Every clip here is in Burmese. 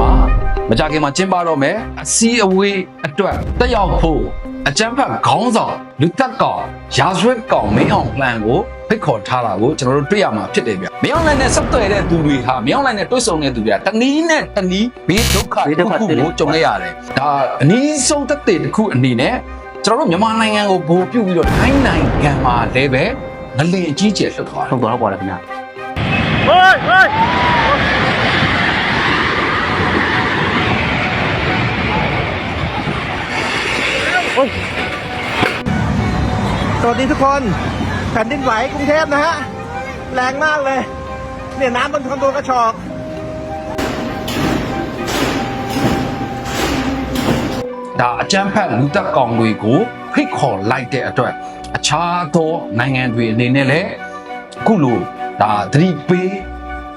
မှာမကြခင်မှာကျင်းပတော့မယ်အစည်းအဝေးအတွက်တက်ရောက်ဖို့အကြမ်းဖက်ခေါင်းဆောင်လူတက်ကောင်ရာဇဝတ်ကောင်မင်းအောင်လှန်ကိုဖိတ်ခေါ်ထားတာကိုကျွန်တော်တို့တွေ့ရမှာဖြစ်တယ်ဗျမင်းအောင်လှန်နဲ့ဆက်သွယ်တဲ့သူတွေဟာမင်းအောင်လှန်နဲ့တွေ့ဆုံတဲ့သူတွေကတနည်းနဲ့တနည်းဘေးဒုက္ခတစ်ခုခုကိုကြုံရရတယ်ဒါအနည်းဆုံးသက်သေတစ်ခုအနေနဲ့ကျွန်တော်တို့မြန်မာနိုင်ငံကိုဗိုလ်ပြုတ်ပြီးတော့ထိုင်းနိုင်ငံမှာလည်းပဲငလင်အကြီးကျယ်လှုပ်သွားတယ်ဟုတ်တော့ဟုတ်ပါတယ်ခင်ဗျာส วัสดีทุกคนแผ่นดินไหวกรุงเทพนะฮะ แรงมากเลย เนี่ยน้ำบนคอนโดกระชอก ဒါအကြမ်းဖက်လူသက်ကောင်တွေကိုဖိတ်ခေါ်လိုက်တဲ့အတွက်အခြားသောနိုင်ငံတွေအနေနဲ့လည်းအခုလိုဒါသတိပေး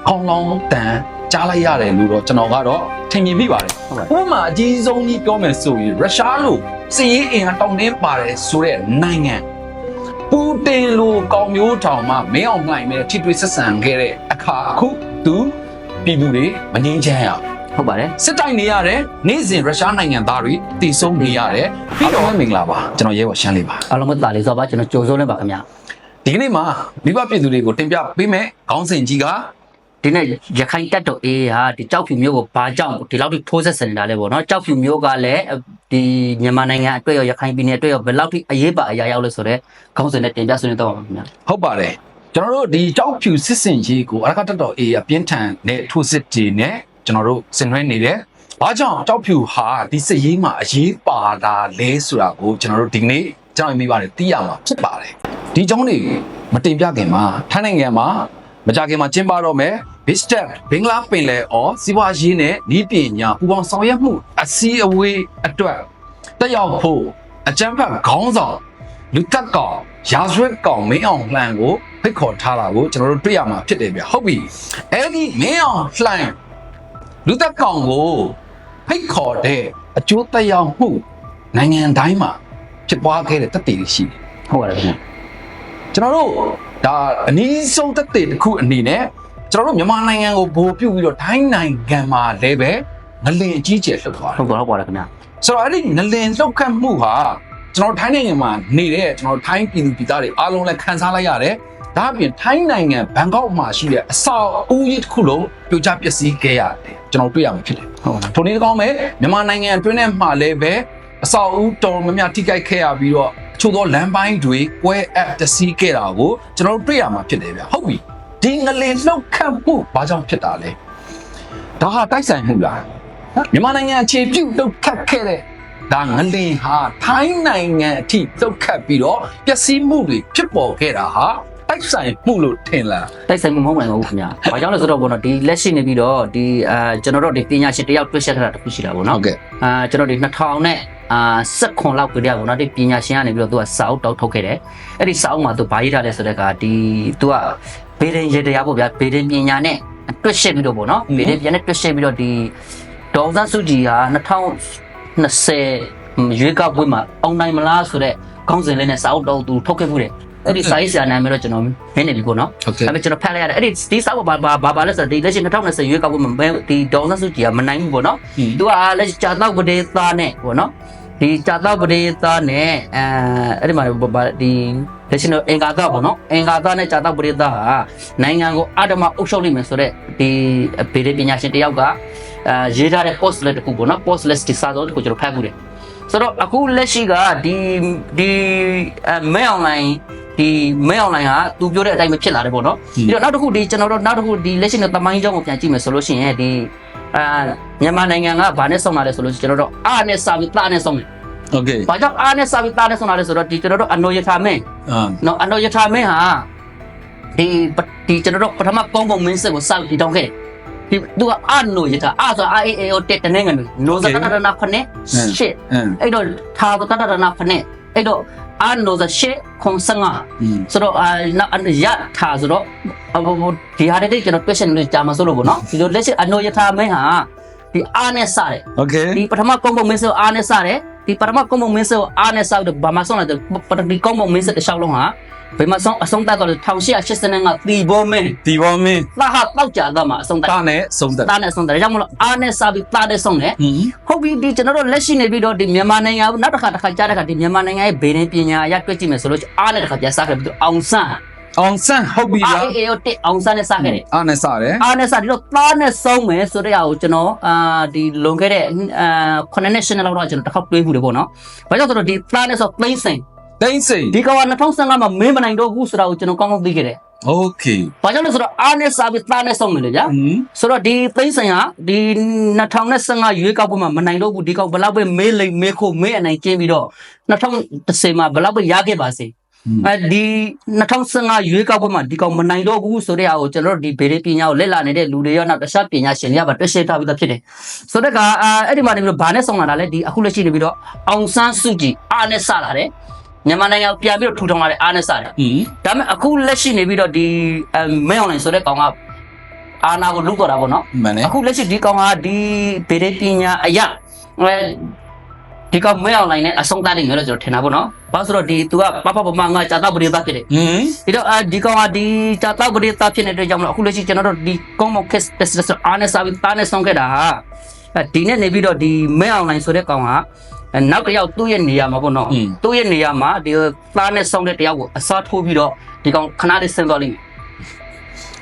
ကောင်းလောင်းတန်ကြားလိုက်ရတယ်လို့တော့ကျွန်တော်ကတော့ထင်မြင်မိပါတယ် ဟုတ်ပါ ဥပမာအကြီးဆုံးကြီးပြောမယ်ဆိုရင်ရုရှားလိုစစ်ရေးအင်အားတောင်းတင်းပါတယ်ဆိုတဲ့နိုင်ငံ ပူတင်လိုကောင်မျိုးတောင်မှမင်းအောင်နိုင်မဲ့ထိတွေ့ဆက်ဆံခဲ့တဲ့အခါအခုသူပြည်သူတွေမငြင်းချမ်းရဘူးဟုတ်ပါတယ်စစ်တိုင်နေရတယ်နေ့စဉ်ရုရှားနိုင်ငံသားတွေတည်ဆုံးနေရတယ်ပြီးတော့မင်္ဂလာပါကျွန်တော်ရဲဘော်ရှမ်းလေးပါအားလုံးပဲတာလေးဆိုပါကျွန်တော်ကြိုဆိုနေပါခင်ဗျာဒီကနေ့မှာမိဘပြည်သူတွေကိုတင်ပြပေးမယ်ခေါင်းစဉ်ကြီးကဒီနေ့ရခိုင်တပ်တော်အေးဟာဒီကြောက်ဖြူမျိုးကိုဘာကြောင့်ဒီလောက်ထိထိုးဆက်ဆင်နေတာလဲပေါ့နော်ကြောက်ဖြူမျိုးကလည်း ဒီမြန်မာနိုင်ငံအတွက်ရောရခိုင်ပြည်နယ်အတွက်ရောဘယ်လောက်ထိအရေးပါအရာရောက်လဲဆိုတော့ခေါင်းစဉ်နဲ့တင်ပြဆွေးနွေးတော့ပါခင်ဗျာဟုတ်ပါတယ်ကျွန်တော်တို့ဒီကြောက်ဖြူစစ်စင်ကြီးကိုအရကတတော်အေးအပြင်းထန်တဲ့ထိုးစစ်တွေနဲ့ကျွန်တော်တို့ဆင်နွှဲနေတယ်။ဘာကြောင့်ကြောက်ဖြူဟာဒီစစ်ရေးမှာအရေးပါတာလဲဆိုတာကိုကျွန်တော်တို့ဒီကနေ့ကျွန်တော်မိပါတယ်သိရမှာဖြစ်ပါတယ်။ဒီအကြောင်းတွေမတင်ပြခင်မှာထိုင်းနိုင်ငံမှာ မကြခင်မှာကျင်းပတော့မယ် Bistep ဘင်္ဂလားပင်လယ်အော်စီးပွားရေးနဲ့ဤပညာပူပေါင်းဆောင်ရွက်မှုအစည်းအဝေးအတွက်တက်ရောက်ဖို့အကြမ်းဖက်ခေါင်းဆောင်လူတက်ကောင်ရာဇဝတ်ကောင်မင်းအောင်လှန်ကိုဖိတ်ခေါ်ထားတာကိုကျွန်တော်တို့တွေ့ရမှာဖြစ်တယ်ဗျဟုတ်ပြီအဲ့ဒီမင်းအောင်လှန်လူတက်ကောင်ကိုဖိတ်ခေါ်တဲ့အကျိုးသက်ရောက်မှုနိုင်ငံတိုင်းမှာဖြစ်ပွားခဲ့တဲ့တက်တည်တွေရှိတယ်ဟုတ်ပါတယ်ခင်ဗျာကျွန်တော်တို့ ဒါအနည်းဆုံးတက်တည်တစ်ခုအနေနဲ့ကျွန်တော်တို့မြန်မာနိုင်ငံကိုဗိုလ်ပြုတ်ပြီးတော့ထိုင်းနိုင်ငံမှာလည်းပဲငလင်အကြီးကျယ်လှုပ်သွားတယ်ဟုတ်တော့ဟုတ်ပါတယ်ခင်ဗျာဆိုတော့အဲ့ဒီငလင်လှုပ်ခတ်မှုဟာကျွန်တော်တို့ထိုင်းနိုင်ငံမှာနေတဲ့ကျွန်တော်တို့ထိုင်းပြည်သူပြည်သားတွေအားလုံးလည်းခံစားလိုက်ရတယ်။ဒါအပြင်ထိုင်းနိုင်ငံဘန်ကောက်မှာရှိတဲ့အဆောက်အဦကြီးတစ်ခုလုံးပြိုကျပျက်စီးခဲ့ရတယ်။ကျွန်တော်တွေ့ရမှာဖြစ်တယ်ဟုတ်ပါတယ်။ထိုနည်းတစ်ကောင်းပဲမြန်မာနိုင်ငံအတွင်းထဲမှာလည်းပဲအဆောက်အဦတော်တော်များများထိခိုက်ခဲ့ရပြီးတော့အ ချို့သောလမ်းပိုင်းတွေကွဲအပ်တစီးခဲ့တာကိုကျွန်တော်တို့တွေ့ရမှာဖြစ်တယ်ဗျ။ဟုတ်ပြီ။ဒီငလင်လှုပ်ခတ်မှုဘာကြောင့်ဖြစ်တာလဲ။ဒါဟာတိုက်ဆိုင်မှုလား။မြန်မာနိုင်ငံအခြေပြုတ်တုတ်ခတ်ခဲ့တဲ့ဒါငလင်ဟာထိုင်းနိုင်ငံအထိတုတ်ခတ်ပြီးတော့ပျက်စီးမှုတွေဖြစ်ပေါ်ခဲ့တာဟာတိုက်ဆိုင်မှုလို့ထင်လားတိုက်ဆိုင်မှုမဟုတ်နိုင်ဘူးခင်ဗျာဘာကြောင့်လဲဆိုတော့ဘောနော်ဒီလက်ရှိနေပြီးတော့ဒီအာကျွန်တော်တို့ဒီပညာရှင်တယောက်တွေ့ဆက်ထားတာတစ်ခုရှိတာပေါ့နော်ဟုတ်ကဲ့အာကျွန်တော်ဒီ2000နဲ့ အာ16လောက်ကြတဲ့ပေါ့နော်ဒီပညာရှင်ကနေပြီးတော့သူကစာအုပ်တောက်ထုတ်ခဲ့တယ်အဲ့ဒီစာအုပ်မှာသူဘာရေးထားလဲဆိုတော့ကဒီသူကဘေဒင်ရေတရားပေါ့ဗျာဘေဒင်ပညာနဲ့တွက်ရှက်ပြီးတော့ပေါ့နော်ဘေဒင်ပညာနဲ့တွက်ရှက်ပြီးတော့ဒီဒေါ်စန်းစုကြည်ဟာ2020ရွေးကောက်ပွဲမှာအောင်နိုင်မလားဆိုတော့ခေါင်းစဉ်လေးနဲ့စာအုပ်တောက်သူထုတ်ခဲ့မှုတယ်အဲ့ဒီစာရေးဆရာနာမည်တော့ကျွန်တော်မင်းနေပြီပေါ့နော်ဟုတ်ကဲ့အဲ့ဒါကျွန်တော်ဖတ်လိုက်ရတယ်အဲ့ဒီဒီစာအုပ်ဘာဘာဘာဘာလဲဆိုတော့ဒီလက်ရှိ2020ရွေးကောက်ပွဲမှာမဲဒီဒေါ်စန်းစုကြည်ကမနိုင်ဘူးပေါ့နော်သူကလက်ရှိကြာတော့ပဒေသားနဲ့ပေါ့နော် ဒီကြာတော့ပဒေသားနဲ့အဲအဲ့ဒီမှာဘာဒီလက်ရှိတော့အင်္ဂါသားပေါ့နော်အင်္ဂါသားနဲ့ကြာတော့ပဒေသားဟာနိုင်ငံကိုအဓမ္မအုပ်ချုပ်လိမ့်မယ်ဆိုတော့ဒီဗေဒပညာရှင်တယောက်ကအဲရေးထားတဲ့ post လက်တစ်ခုပေါ့နော် post list ဒီစာစုံတစ်ခုကျွန်တော်ဖတ်မှုတယ် ဆိုတော့အခုလက်ရှိကဒီဒီအဲမဲအွန်လိုင်းဒီမဲအွန်လိုင်းဟာသူပြောတဲ့အတိုင်းပဲဖြစ်လာတယ်ပေါ့နော်ပြီးတော့နောက်တစ်ခုဒီကျွန်တော်တို့နောက်တစ်ခုဒီလက်ရှိのတမိုင်းကြောင်းကိုပြန်ကြည့်မယ်ဆိုလို့ရှိရင်ဒီအာမြန်မာနိုင်ငံကဘာနဲ့ဆုံးလာလဲဆိုလို့ရှိရင်ကျွန်တော်တို့အားနဲ့စာပြီးသားနဲ့ဆုံးတယ် โอเค ။ဘာကြောင့်အားနဲ့စာပြီးသားနဲ့ဆုံးလာလဲဆိုတော့ဒီကျွန်တော်တို့အနိုယထာမင်း အာ နော်အနိုယထာမင်းဟာဒီပဒီကျွန်တော်တို့ပထမကောင်းကောင်းမင်းစစ်ကိုစောက်တည်တောင်းခဲ့တယ်။ ဒီသူကအာနိုယထာအာဆိုအာအေအေကိုတက်တဲ့နိုင်ငံတွေနိုဇာတတနာခနဲ့ရှစ် အင်း အဲ့တော့ထာတတတနာခနဲ့အဲ့တော့အာနိုဇာရှစ်ခွန်စငါ อืม ဆိုတော့အာနောက်အရထားဆိုတော့အဘဘဒီဟာတဲ့ကျွန်တော် question လေးကြာမှာဆိုလို့ပေါ့နော်ဒီလိုလက်ရှိအနိုယထာမင်းဟာဒီအားနဲ့စတယ် โอเค ဒီပထမကုန်းပုံမင်းစေအားနဲ့စတယ်ဒီပထမကုန်းပုံမင်းစေအားနဲ့စတော့ဘာမှဆုံးလာတယ်ပထမကုန်းပုံမင်းစေတစ်လျှောက်လုံးဟာ ဘယ်မှာဆုံးအဆုံးသတ်တော့လဲ1885တီဘောမင်းဒီဘောမင်းသာဟာတောက်ကြတော့မှာအဆုံးသတ်တာနဲ့ဆုံးသက်သားနဲ့အဆုံးသတ်ဒါကြောင့်မလို့အားနဲ့စားပြီးသားနဲ့ဆုံးတယ်ဟင်း ဟုတ်ပြီဒီကျွန်တော်တို့လက်ရှိနေပြီးတော့ဒီမြန်မာနိုင်ငံနောက်တစ်ခါတစ်ခါကြားတဲ့ခါဒီမြန်မာနိုင်ငံရဲ့ဗေဒင်ပညာအရတွေ့ကြည့်မယ်ဆိုလို့အားနဲ့တစ်ခါပြန်စားခဲ့ပြီးတော့အောင်ဆန်းအောင်ဆန်းဟုတ်ပြီအာလားအေအေတက်အောင်ဆန်းနဲ့စားခဲ့တယ် အားနဲ့စတယ်အားနဲ့စားဒီတော့သားနဲ့ဆုံးမယ်ဆိုတဲ့အရာကိုကျွန်တော်အာဒီလွန်ခဲ့တဲ့အာခုနှစ်နှစ်ရှင်းလောက်တော့ကျွန်တော်တစ်ခေါက်တွေးမှုတယ်ပေါ့နော်ဘာကြောင့်ဆိုတော့ဒီသားနဲ့ဆိုသိမ့်စိန် သိန်းစိန် ဒီကောင်က2015မှာမင်းမနိုင်တော့ဘူးဆိုတာကိုကျွန်တော်ကောင်းကောင်းသိခဲ့တယ် โอเค ဘာကြောင့်လဲဆိုတော့အားနဲ့စားပြီးသားနဲ့ဆုံးတယ်လေဗျာ ဟင်း ဆိုတော့ဒီသိန်းဆိုင်ဟာဒီ2015ရွေးကောက်ပွဲမှာမနိုင်တော့ဘူးဒီကောင်ဘလောက်ပဲမေးလိမ်မေးခိုမေးအနိုင်ကျင်းပြီးတော့2010မှာဘလောက်ပဲရခဲ့ပါစေအဲဒီ2015ရွေးကောက်ပွဲမှာဒီကောင်မနိုင်တော့ဘူးဆိုတဲ့အားကိုကျွန်တော်တို့ဒီဗေဒပညာကိုလက်လာနေတဲ့လူတွေရောနောက်တခြားပညာရှင်တွေကပါတွေ့ရှိထားပြီးသားဖြစ်တယ်ဆိုတော့ကအာအဲ့ဒီမှာနေပြီးတော့ဘာနဲ့ဆောင်လာတာလဲဒီအခုလက်ရှိနေပြီးတော့အောင်ဆန်းစုကြည်အားနဲ့စလာတယ် မြန်မာနိုင်ငံကိုပြန်ပြီးတော့ထူထောင်လာတဲ့အားနဲ့စတယ်ဟင်းဒါပေမဲ့အခုလက်ရှိနေပြီးတော့ဒီအဲမဲအွန်လိုင်းဆိုတဲ့ကောင်ကအာနာကိုလုတော့တာပေါ့နော်မှန်တယ်အခုလက်ရှိဒီကောင်ကဒီဗေဒပညာအရာအဲဒီကောင်မဲအွန်လိုင်းနဲ့အဆုံးသတ်နေတယ်လို့ကျွန်တော်ထင်တာပေါ့နော်။ဘာလို့ဆိုတော့ဒီ तू ကပပပမငါကြာတော့ပရိသတ်ဖြစ်တယ်ဟင်း။ဒီတော့အဲဒီကောင်ကဒီကြာတော့ပရိသတ်ဖြစ်နေတဲ့ကြောင့်မလို့အခုလက်ရှိကျွန်တော်တို့ဒီကောင်းမခက်တက်စအားနဲ့စာပြီးတားနဲ့ဆုံးခဲ့တာဟာအဲဒီနဲ့နေပြီးတော့ဒီမဲအွန်လိုင်းဆိုတဲ့ကောင်က နောက်တစ်ယောက်သူ့ရဲ့နေရာမှာပေါ့နော်သူ့ရဲ့နေရာမှာဒီသားနဲ့ဆုံးတဲ့တယောက်ကိုအစားထိုးပြီးတော့ဒီကောင်ခဏလေးဆင်းသွားလိမ့်မယ်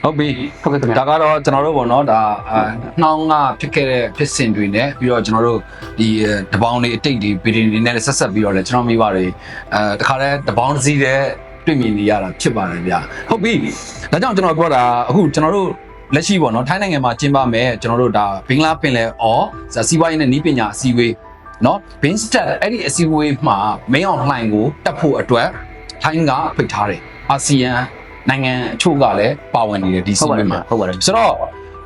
ဟုတ်ပြီဟုတ်ကဲ့ခင်ဗျာဒါကတော့ကျွန်တော်တို့ပေါ့နော်ဒါအာနှောင်းကဖြစ်ခဲ့တဲ့ဖြစ်စဉ်တွေနဲ့ပြီးတော့ကျွန်တော်တို့ဒီတပေါင်းတွေအတိတ်တွေဗီဒီယိုတွေနဲ့ဆက်ဆက်ပြီးတော့လည်းကျွန်တော်မိဘတွေအဲတခါတည်းတပေါင်းတစ်စီးတဲ့တွေ့မြင်နေရတာဖြစ်ပါတယ်ဗျာဟုတ်ပြီဒါကြောင့်ကျွန်တော်ပြောတာအခုကျွန်တော်တို့လက်ရှိပေါ့နော်ထိုင်းနိုင်ငံမှာကျင်းပမယ်ကျွန်တော်တို့ဒါဘင်္ဂလားပင်လယ်အော်စီးပွားရေးနဲ့နီးပညာအစည်းအဝေး နော်ဘင်းစတက်အဲ့ဒီအစည်းအဝေးမှာမင်းအောင်လှိုင်ကိုတက်ဖို့အတွက်ထိုင်းကဖိတ်ထားတယ်အာဆီယံနိုင်ငံအချို့ကလည်းပါဝင်နေတယ်ဒီစီးဝေးမှာဟုတ်ပါတယ်ဆိုတော့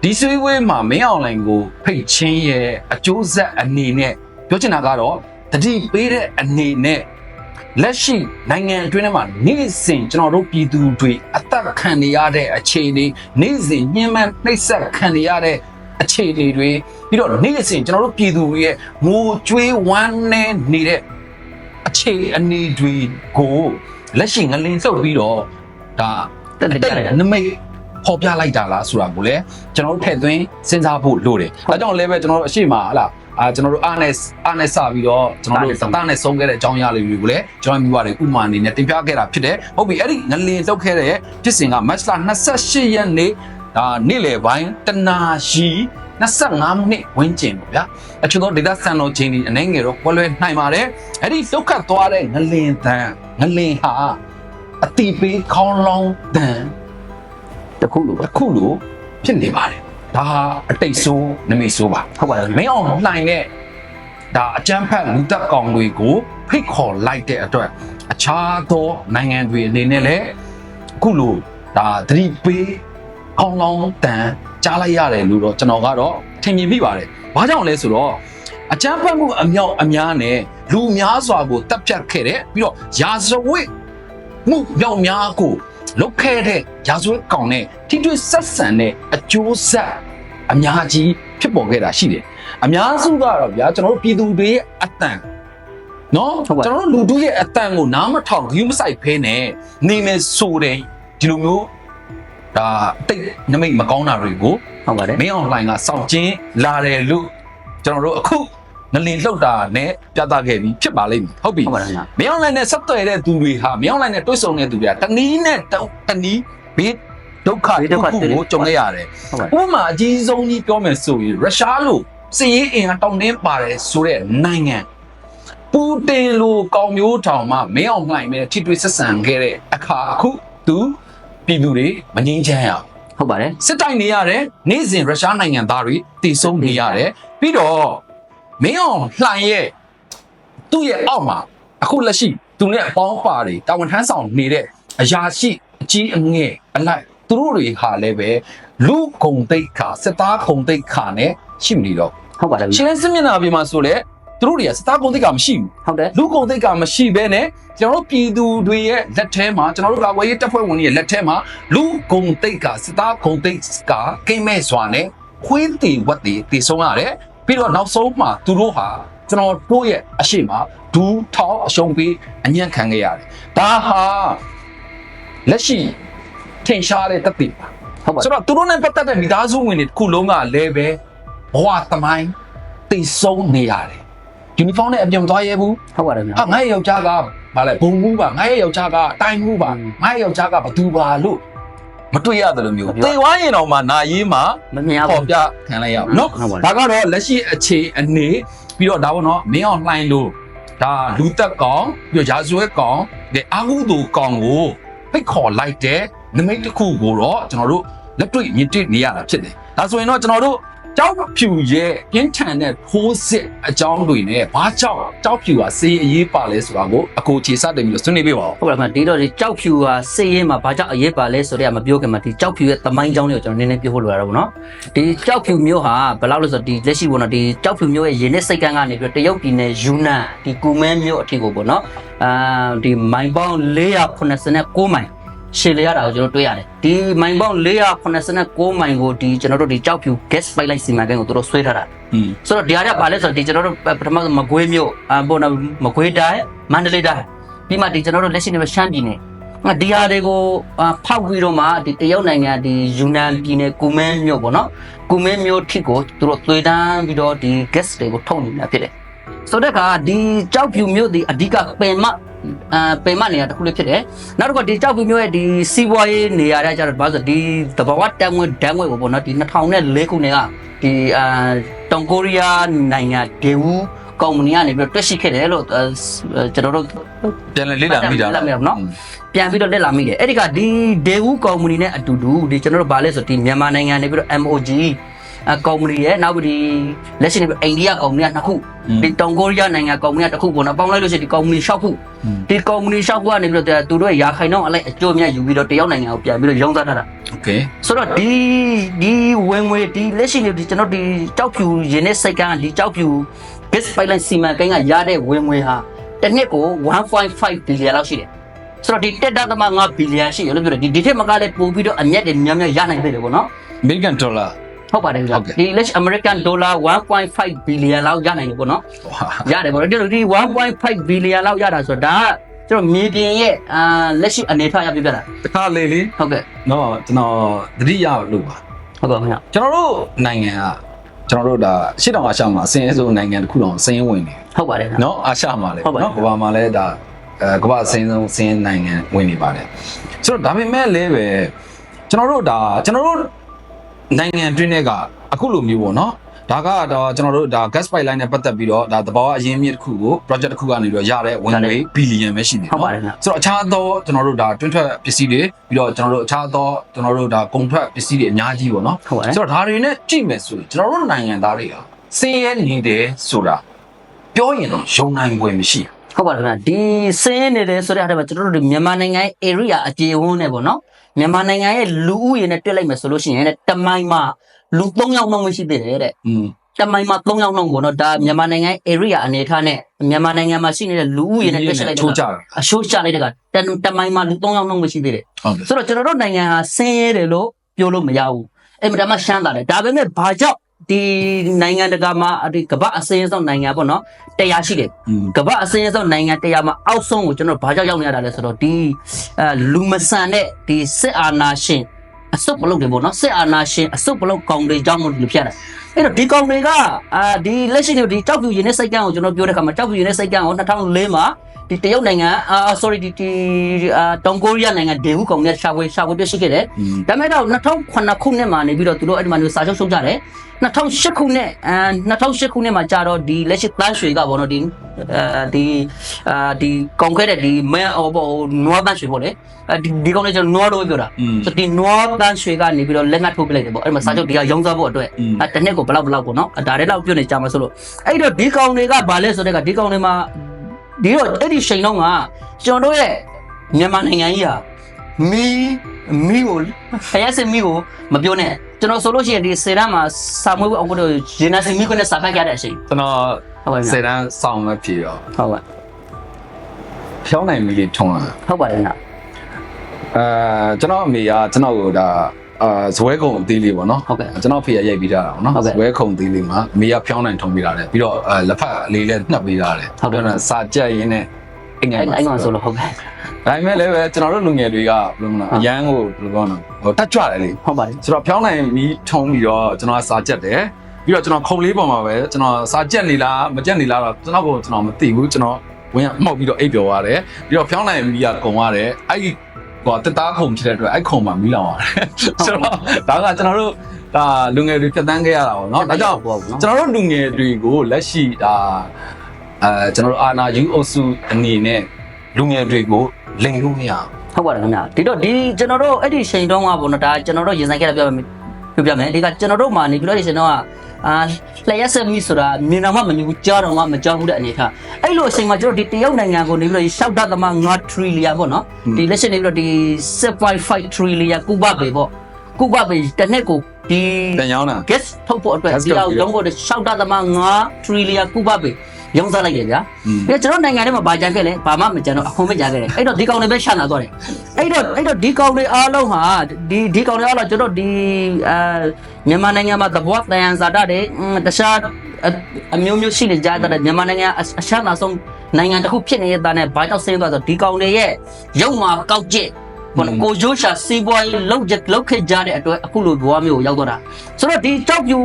ဒီဆွေးဝေးမှာမင်းအောင်လှိုင်ကိုဖိတ်ချင်းရဲ့အကျိုးဆက်အနေနဲ့ပြောချင်တာကတော့တတိပေးတဲ့အနေနဲ့လက်ရှိနိုင်ငံအတွင်းထဲမှာနေ့စဉ်ကျွန်တော်တို့ပြည်သူတွေအသက်ခံနေရတဲ့အခြေအနေနေ့စဉ်ညှဉ်းပန်းနှိပ်စက်ခံနေရတဲ့ အခြေအနေတွေပြီးတော့နေ့စဉ်ကျွန်တော်တို့ပြည်သူတွေရဲ့ငိုကြွေးဝမ်းနည်းနေတဲ့အခြေအနေတွေကိုလက်ရှိငလင်လှုပ်ပြီးတော့ဒါတက်တက်ကြရတယ်နမိတ်ပေါ်ပြလိုက်တာလားဆိုတာကိုလည်းကျွန်တော်တို့ထည့်သွင်းစဉ်းစားဖို့လိုတယ်။ဒါကြောင့်လည်းပဲကျွန်တော်တို့အရှိမဟလာအာကျွန်တော်တို့အားနဲ့အားနဲ့စပြီးတော့ကျွန်တော်တို့သတာနဲ့ဆုံးခဲ့တဲ့အကြောင်းအရာလေးတွေကိုလည်းကျွန်တော်မိဘတွေဥမာအနေနဲ့တင်ပြခဲ့တာဖြစ်တယ်။ဟုတ်ပြီအဲ့ဒီငလင်လောက်ခဲ့တဲ့ဖြစ်စဉ်ကမတ်လ28ရက်နေ့ ဒါနေ့လယ်ပိုင်းတနာရှိ25မိနစ်ဝန်းကျင်ပေါ့ဗျာအချို့သောဒေတာစံတော်ချင်းဒီအနေငယ်တော့ကွဲလွဲနိုင်ပါတယ်အဲ့ဒီလောက်ခတ်သွားတဲ့ငလင်တန်ငလင်ဟာအတိပေးခေါင်းလောင်းတန်တခုလို့အခုလိုဖြစ်နေပါတယ်ဒါဟာအတိတ်ဆိုးနမိတ်ဆိုးပါဟုတ်ပါတယ်မင်းအောင်လှိုင်တဲ့ဒါအကြမ်းဖက်လူသက်ကောင်တွေကိုဖိတ်ခေါ်လိုက်တဲ့အတွက်အခြားသောနိုင်ငံတွေအနေနဲ့လည်းအခုလိုဒါသတိပေး အောင်လောင်းတန်ကြားလိုက်ရတယ်လို့တော့ကျွန်တော်ကတော့ထင်မြင်မိပါတယ်။ဘာကြောင့်လဲဆိုတော့အကြမ်းဖက်မှုအမြောက်အများနဲ့လူများစွာကိုတပ်ဖြတ်ခဲ့တဲ့ပြီးတော့ရာဇဝတ်မှုမြောက်များကိုလုတ်ခဲ့တဲ့ရာဇဝတ်ကောင်နဲ့ထိတွေ့ဆက်ဆံတဲ့အကျိုးဆက်အများကြီးဖြစ်ပေါ်ခဲ့တာရှိတယ်။အများစုကတော့ဗျာကျွန်တော်တို့ပြည်သူတွေရဲ့အတန်နော်ကျွန်တော်တို့လူတို့ရဲ့အတန်ကိုနားမထောင်ဂယူးမဆိုင်ဖဲနဲ့နေမယ်ဆိုတယ်ဒီလိုမျိုး ဒါတိတ်နမိတ်မကောင်းတာတွေကိုဟုတ်ပါတယ်မင်းအွန်လိုင်းကစောင့်ကျင်းလာတယ်လို့ကျွန်တော်တို့အခုငလင်လှုပ်တာနဲ့ပြသခဲ့ပြီးဖြစ်ပါလိမ့်မယ်ဟုတ်ပြီဟုတ်ပါတယ်ခင်ဗျာမင်းအွန်လိုင်းနဲ့ဆက်သွယ်တဲ့သူတွေဟာမင်းအွန်လိုင်းနဲ့တွေ့ဆုံတဲ့သူတွေကတနည်းနဲ့တနည်းဘေးဒုက္ခတစ်ခုကိုကြုံခဲ့ရတယ်ဟုတ်ပါတယ်ဥပမာအကြီးဆုံးကြီးပြောမယ်ဆိုရင်ရုရှားလိုစစ်ရေးအင်အားတောင်းတင်းပါတယ်ဆိုတဲ့နိုင်ငံပူတင်လိုကောင်မျိုးထောင်မှမင်းအောင်လှိုင်မဲ့ထိတွေ့ဆက်ဆံခဲ့တဲ့အခါအခုသူ ပြည်သူတွေမငြင်းချမ်းရဘူးဟုတ်ပါတယ်စစ်တိုင်နေရတယ်နေ့စဉ်ရုရှားနိုင်ငံသားတွေတည်ဆုံနေရတယ်ပြီးတော့မင်းအောင်လှိုင်ရဲ့သူ့ရဲ့အောက်မှာအခုလက်ရှိသူနဲ့အပေါင်းပါတွေတာဝန်ထမ်းဆောင်နေတဲ့အရာရှိအကြီးအငယ်အလိုက်သူတို့တွေဟာလည်းပဲလူဂုံတိတ်ခါစစ်သားဂုံတိတ်ခါနဲ့ရှိမနေတော့ဟုတ်ပါတယ်ရှင်းလင်းစစ်မျက်နှာပြင်မှာဆိုလေ သူတို့တွေကစစ်သားဂုံတိတ်ခါမရှိဘူးဟုတ်တယ်လူကုန်သိက္ခာမရှိဘဲနဲ့ကျွန်တော်တို့ပြည်သူတွေရဲ့လက်ထဲမှာကျွန်တော်တို့ကာကွယ်ရေးတပ်ဖွဲ့ဝင်တွေရဲ့လက်ထဲမှာလူကုန်သိက္ခာစစ်သားကုန်သိက္ခာကိမ့်မဲ့စွာနဲ့ခွေးတီဝတ်တီတည်ဆုံးရတယ်ပြီးတော့နောက်ဆုံးမှာသူတို့ဟာကျွန်တော်တို့ရဲ့အရှိမဒူးထောက်အရှုံးပြီးအညံ့ခံခဲ့ရတယ်ဒါဟာလက်ရှိထင်ရှားတဲ့တက်တည်ပါဟုတ်ပါဆိုတော့သူတို့နဲ့ပတ်သက်တဲ့မိသားစုဝင်တွေတစ်ခုလုံးကလည်းပဲဘဝသမိုင်းတိတ်ဆုံးနေရတယ် ယူနီဖောင်းနဲ့အပြင်မသွားရဲဘူးဟုတ်ပါတယ်ဗျာဟာငါ့ရဲ့ယောက်ျားကဗာလဲဘုံမှုပါငါ့ရဲ့ယောက်ျားကတိုင်မှုပါอืมငါ့ရဲ့ယောက်ျားကဘသူပါလို့မတွေ့ရတယ်လို့မျိုးမပြောသေသွားရင်တော့မှနာရေးမှာမမြင်ရပေါ်ဘူးပြခံလိုက်ရအောင်နော်ဟုတ်ပါဒါကတော့လက်ရှိအခြေအနေပြီးတော့ဒါပေါ့နော်မင်းအောင်လှိုင်းလို့ဒါလူသက်ကောင်ပြီးတော့ရာဇဝဲကောင်ဒီအာဟုသူကောင်ကိုဖိတ်ခေါ်လိုက်တဲ့နမိတ်တစ်ခုကိုတော့ကျွန်တော်တို့လက်တွေ့မြင်တွေ့နေရတာဖြစ်တယ်ဒါဆိုရင်တော့ကျွန်တော်တို့ ကြောက်ဖြူရဲ့ပြင်းထန်တဲ့ဖိုးစစ်အကြောင်းတွေနဲ့ဘာကြောင့်ကြောက်ဖြူဟာစေးအရေးပါလဲဆိုတာကိုအကိုခြေစတင်ပြီးတော့ဆွေးနွေးပေးပါဦးဟုတ်ပါဗျာဒီတော့ဒီကြောက်ဖြူဟာစေးရင်မှာဘာကြောင့်အရေးပါလဲဆိုတော့မပြောခင်မှာဒီကြောက်ဖြူရဲ့သမိုင်းကြောင်းလေးကိုကျွန်တော်နည်းနည်းပြောဖို့လိုရတာပေါ့နော်ဒီကြောက်ဖြူမျိုးဟာဘယ်လောက်လဲဆိုတော့ဒီလက်ရှိပေါ့နော်ဒီကြောက်ဖြူမျိုးရဲ့ရင်းနဲ့စိတ်ကန်းကနေပြီးတော့တရုတ်ပြည်နယ်ယူနန်ဒီကူမဲမျိုးအထိကိုပေါ့နော်အာဒီမိုင်ပေါင်း489မိုင် ရှည်လျရတာကိုကျွန်တော်တွေ့ရတယ်ဒီမိုင်ပေါင်း489မိုင်ကိုဒီကျွန်တော်တို့ဒီကြောက်ဖြူ gas pipeline စီမံကိန်းကိုတို့ဆွဲထားတာอืมဆိုတော့ဒီဟာကဘာလဲဆိုတော့ဒီကျွန်တော်တို့ပထမဆုံးမကွေးမြို့အပေါ်တော့မကွေးတိုင်းမန္တလေးတိုင်းပြီးမှဒီကျွန်တော်တို့လက်ရှိနေမှာရှမ်းပြည်နယ်ငါဒီဟာတွေကိုအာဖောက်ပြီးတော့မှဒီတရုတ်နိုင်ငံဒီယူနန်ပြည်နယ်ကူမင်းမြို့ပေါ့နော်ကူမင်းမြို့ထိကိုသူတို့သွေးတန်းပြီးတော့ဒီ gas တွေကိုထုတ်နေတာဖြစ်တယ် ဆိုတဲ့အခါဒီကြောက်ဖြူမြို့ဒီအဓိကပင်မအာပင်မနေရာတစ်ခုလေးဖြစ်တယ်နောက်တစ်ခါဒီကြောက်ဖြူမြို့ရဲ့ဒီစီးပွားရေးနေရာတွေကျတော့ဘာလို့ဆိုဒီတဘာဝတန်ငွေဒန်ငွေကိုပေါ့နော်ဒီ2004ခုနှစ်ကဒီအာတောင်ကိုရီးယားနိုင်ငံဒေဝူကုမ္ပဏီကနေပြီးတော့တွက်ရှိခဲ့တယ်လို့အဲကျွန်တော်တို့ပြန်လည်လေ့လာမိတာလေ့လာမိတာနော်ပြန်ပြီးတော့လက်လာမိတယ်အဲ့ဒီကဒီဒေဝူကုမ္ပဏီနဲ့အတူတူဒီကျွန်တော်တို့ဗာလဲဆိုဒီမြန်မာနိုင်ငံနေပြီးတော့ MOG အ ကုမ္ပဏီရဲ့နောက်ပြီးဒီလက်ရှိနေပြီးအိန္ဒိယကုမ္ပဏီကနှစ်ခုဒီတောင်ကိုရီးယားနိုင်ငံကုမ္ပဏီကတစ်ခုပေါ့နော်ပေါင်းလိုက်လို့ရှိရင်ဒီကုမ္ပဏီ၆ခုဒီကုမ္ပဏီ၆ခုကနေပြီးတော့သူတို့ရဲ့ရာခိုင်နှုန်းအလိုက်အကျိုးအမြတ်ယူပြီးတော့တရုတ်နိုင်ငံကိုပြန်ပြီးတော့ရောင်းစားထားတာ โอเค ဆိုတော့ဒီဒီဝင်ငွေဒီလက်ရှိနေဒီကျွန်တော်ဒီကြောက်ဖြူရင်းနဲ့စိတ်ကန်းဒီကြောက်ဖြူ base pipeline စီမံကိန်းကရတဲ့ဝင်ငွေဟာတစ်နှစ်ကို1.5 billion လောက်ရှိတယ်ဆိုတော့ဒီတက်တာသမ5 billion ရှိတယ်လို့ပြောတယ်ဒီဒီထက်မကလည်းပို့ပြီးတော့အမြတ်တွေများများရနိုင်သေးတယ်ပေါ့နော် အမေရိကန်ဒေါ်လာ ဟုတ်ပါတယ်ဗျာဟုတ်ကဲ့ဒီလက်ရှိ American dollar 1.5 billion လောက်ရနိုင်တယ်ပေါ့နော်ဟာရတယ်ပေါ့နော်ဒီလိုဒီ1.5 billion လောက်ရတာဆိုတော့ဒါကကျွန်တော်မြေပြင်ရဲ့အာလက်ရှိအနေထားရပြပြတာတခါလေလေဟုတ်ကဲ့နော်ကျွန်တော်သတိရလို့ပါဟုတ်ကဲ့ခင်ဗျာကျွန်တော်တို့နိုင်ငံကကျွန်တော်တို့ဒါရှစ်တောင်အာရှမှာအစင်းအဆုံးနိုင်ငံတစ်ခုတောင်စင်းဝင်နေဟုတ်ပါတယ်ခင်ဗျာနော်အာရှမှာလည်းဟုတ်ပါတယ်နော်ကမ္ဘာမှာလည်းဒါအဲကမ္ဘာအစင်းဆုံးစင်းနိုင်ငံဝင်နေပါတယ်ဆိုတော့ဒါပေမဲ့လည်းပဲကျွန်တော်တို့ဒါကျွန်တော်တို့ နိုင်ငံတွင်းတွေကအခုလိုမျိုးပေါ့နော်ဒါကတော့ကျွန်တော်တို့ဒါ gas pipeline နဲ့ပတ်သက်ပြီးတော့ဒါသဘာဝအရင်းမြစ်တစ်ခုကို project တစ်ခုကနေပြီးတော့ရတဲ့ဝင်ငွေဘီလီယံပဲရှိနေဟုတ်ပါတယ်ခင်ဗျာဆိုတော့အခြားသောကျွန်တော်တို့ဒါတွင်းထွက်ပစ္စည်းတွေပြီးတော့ကျွန်တော်တို့အခြားသောကျွန်တော်တို့ဒါကုန်ထွက်ပစ္စည်းတွေအများကြီးပေါ့နော်ဟုတ်ပါတယ်ဆိုတော့ဒါတွေနဲ့ကြည့်မယ်ဆိုရင်ကျွန်တော်တို့နိုင်ငံသားတွေကစင်းရဲနေတယ်ဆိုတာပြောရင်တော့ယုံနိုင်ပွဲမရှိဘူးဟုတ်ပါတယ်ခင်ဗျာဒီစင်းနေတယ်ဆိုတဲ့အားတွေမှာကျွန်တော်တို့ဒီမြန်မာနိုင်ငံရဲ့ area အကျေဝန်းနဲ့ပေါ့နော် မြန်မာနိုင်ငံရဲ့လူဦးရေနဲ့တွက်လိုက်မယ်ဆိုလို့ရှိရင်တဲ့တမိုင်းမှာလူ3ယောက်နှုန်းမရှိသေးတယ်တဲ့อืมတမိုင်းမှာ3ယောက်နှုန်းကိုတော့ဒါမြန်မာနိုင်ငံရဲ့ area အနေထားနဲ့မြန်မာနိုင်ငံမှာရှိနေတဲ့လူဦးရေနဲ့တွက်ချက်လိုက်ချိုးကြတာတာအရှိုးချလိုက်တဲ့ကတတမိုင်းမှာလူ3ယောက်နှုန်းမရှိသေးတယ်ဟုတ်တယ်ဆိုတော့ကျွန်တော်တို့နိုင်ငံဟာဆင်းရဲတယ်လို့ပြောလို့မရဘူးအဲ့မှာဒါမှရှမ်းတာတယ်ဒါပေမဲ့ဘာကြောင့် ဒီနိုင်ငံတကာမှာဒီကမ္ဘာအစင်းဆုံးနိုင်ငံပေါ့နော်တရားရှိတယ်อืมကမ္ဘာအစင်းဆုံးနိုင်ငံတရားမှာအောက်ဆုံးကိုကျွန်တော်ဘာကြောင့်ရောက်နေရတာလဲဆိုတော့ဒီအဲလူမဆန်တဲ့ဒီစစ်အာဏာရှင်အစုပ်ပလုတ်တွေပေါ့နော်စစ်အာဏာရှင်အစုပ်ပလုတ်ကောင်တွေကြောင့်မလို့ဖြစ်ရတယ်အဲ့တော့ဒီကောင်တွေကအာဒီလက်ရှိနေဒီကြောက်ပြူရင်နဲ့စိတ်ကန်းကိုကျွန်တော်ပြောတဲ့ခါမှာကြောက်ပြူရင်နဲ့စိတ်ကန်းကို2004မှာ ဒီတရုတ်နိုင်ငံအာ sorry ဒီဒီတောင်ကိုရီးယားနိုင်ငံဒေဝူကောင်နဲ့ရှာဖွေရှာဖွေပြရှိခဲ့တယ်ဒါမဲ့တော့2009ခုနှစ်မှာနေပြီးတော့သူတို့အဲ့ဒီမှာမျိုးစာချုပ်ချုပ်ကြတယ်2008ခုနှစ်အဲ2008ခုနှစ်မှာကြာတော့ဒီလက်ရှိတန်းရွှေကပေါ့နော်ဒီအဲဒီအဲဒီကောင်ခဲ့တဲ့ဒီမန်အော်ပေါ့နွားတန်းရွှေပေါ့လေဒီဒီကောင်လေးကျွန်တော်နွားတော့ပြောတာဆိုဒီနွားတန်းရွှေကနေပြီးတော့လက်ငတ်ထုတ်ပြလိုက်တယ်ပေါ့အဲ့မှာစာချုပ်ဒီကရုံးစားဖို့အတွက်တနစ်ကိုဘလောက်ဘလောက်ပေါ့နော်ဒါတွေလောက်ပြနေကြမှာဆိုလို့အဲ့တော့ဒီကောင်တွေကဘာလဲဆိုတဲ့ကဒီကောင်တွေမှာ ဒီတော့အဲ့ဒီချိန်တော့ကကျွန်တော်တို့ရဲ့မြန်မာနိုင်ငံကြီးဟာမီးမီးကိုဖယားစင်မီးကိုမပြောနဲ့ကျွန်တော်ဆိုလို့ရှိရင်ဒီစေရန်မှာစာမွေးအောင်ကတော့ဂျေနာစင်မီးကိုနဲ့စာဖတ်ကြတဲ့အချိန်ကျွန်တော်ဟုတ်ပါပြီစေတန်းစောင်းမဖြစ်ရောဟုတ်ပါဖြောင်းနိုင်မီလေးထုံးလာဟုတ်ပါတယ်နော်အဲကျွန်တော်အမေကကျွန်တော်ကိုဒါ အာဇွဲကုံအသေးလေးပေါ့နော်ဟုတ်ကဲ့ကျွန်တော်ဖေရရိုက်ပြီးထားတာပေါ့နော်ဟုတ်ကဲ့ဇွဲခုံသေးလေးမှာအမေကဖြောင်းနိုင်ထုံပြီးတာတယ်ပြီးတော့အဲလက်ဖက်လေးလည်းနှပ်ပြီးတာတယ်ဟုတ်ကဲ့ဒါနဲ့စာကြက်ရင်းနဲ့အိမ်ငယ်အဲ့အဲ့ကောင်ဆိုလို့ဟုတ်ကဲ့ဒါပေမဲ့လည်းပဲကျွန်တော်တို့လူငယ်တွေကဘယ်လိုမလဲအရန်ကိုဘယ်လိုပြောနော်ဟိုတက်ကြွတယ်လေဟုတ်ပါတယ်ဆိုတော့ဖြောင်းနိုင်ပြီးထုံးပြီးတော့ကျွန်တော်ကစာကြက်တယ်ပြီးတော့ကျွန်တော်ခုံလေးပေါ်မှာပဲကျွန်တော်စာကြက်နေလားမကြက်နေလားတော့ကျွန်တော်ကိုကျွန်တော်မသိဘူးကျွန်တော်ဝင်မှောက်ပြီးတော့အိပ်ပျော်ရတယ်ပြီးတော့ဖြောင်းနိုင်ပြီးကကုံရတယ်အဲ့ဒီ ဟိုတက်သားခုံဖြစ်တဲ့အတွက်အဲ့ခုံမှာမီးလောင်ရတယ်ဆိုတော့ဒါကကျွန်တော်တို့ဒါလူငယ်တွေဖြတ်တန်းခဲ့ရတာပေါ့နော်ဒါကြောင့်ပေါ့နော်ကျွန်တော်တို့လူငယ်တွေကိုလက်ရှိဒါအဲကျွန်တော်တို့အာနာယူအုပ်စုအနေနဲ့လူငယ်တွေကိုလိန်လို့မရဘူးဟုတ်ပါတယ်ခင်ဗျာဒီတော့ဒီကျွန်တော်တို့အဲ့ဒီချိန်တုန်းကပေါ့နော်ဒါကျွန်တော်တို့ရင်ဆိုင်ခဲ့တာပြောမယ်ပြောပြမယ်ဒီကကျွန်တော်တို့မှာနေပြီးတော့ဒီချိန်တုန်းက အာလျှက်ဆက်မိဆိုတာမြင်တော့မှမမြင်ဘူးကြားတော့မှမကြားဘူးတဲ့အနေထားအဲ့လိုအချိန်မှာကျွန်တော်ဒီတရုတ်နိုင်ငံကိုနေပြီးတော့ရှောက်တသမ9 trillion ပေါ့နော်ဒီလက်ရှိနေပြီးတော့ဒီ7.5 trillion ကုဘပေပေါ့ကုဘပေတစ်နှစ်ကိုဒီတန်ရောင်းတာ gas ထုတ်ဖို့အတွက် Gas ဒီလောက်ထုတ်ပြီးတော့လုံးဖို့ရှောက်တသမ9 trillion ကုဘပေ ရောင်းစားလိုက်တယ်ဗျာอืมပြီးတော့ကျွန်တော်နိုင်ငံထဲမှာဗာကြံခဲ့လဲဘာမှမကြံတော့အခွန်မကြံခဲ့တယ်အဲ့တော့ဒီကောင်တွေပဲရှာလာသွားတယ်အဲ့တော့အဲ့တော့ဒီကောင်တွေအားလုံးဟာဒီဒီကောင်တွေအားလုံးကျွန်တော်ဒီအဲမြန်မာနိုင်ငံမှာသဘောတန်စာတတွေအင်းတခြားအအမျိုးမျိုးရှိနေကြတဲ့မြန်မာနိုင်ငံအအရှမ်းသာဆုံးနိုင်ငံတစ်ခုဖြစ်နေတဲ့နဲ့ဘာကြောင့်ဆင်းသွားဆိုဒီကောင်တွေရဲ့ရုပ်မှာကောက်ကျစ်ဘောနော်ကိုဂျိုးရှာစီးပွားရေးလောက်ချက်လောက်ခဲ့ကြတဲ့အတွက်အခုလိုဘဝမျိုးကိုရောက်တော့တာဆိုတော့ဒီကြောက်ပြူ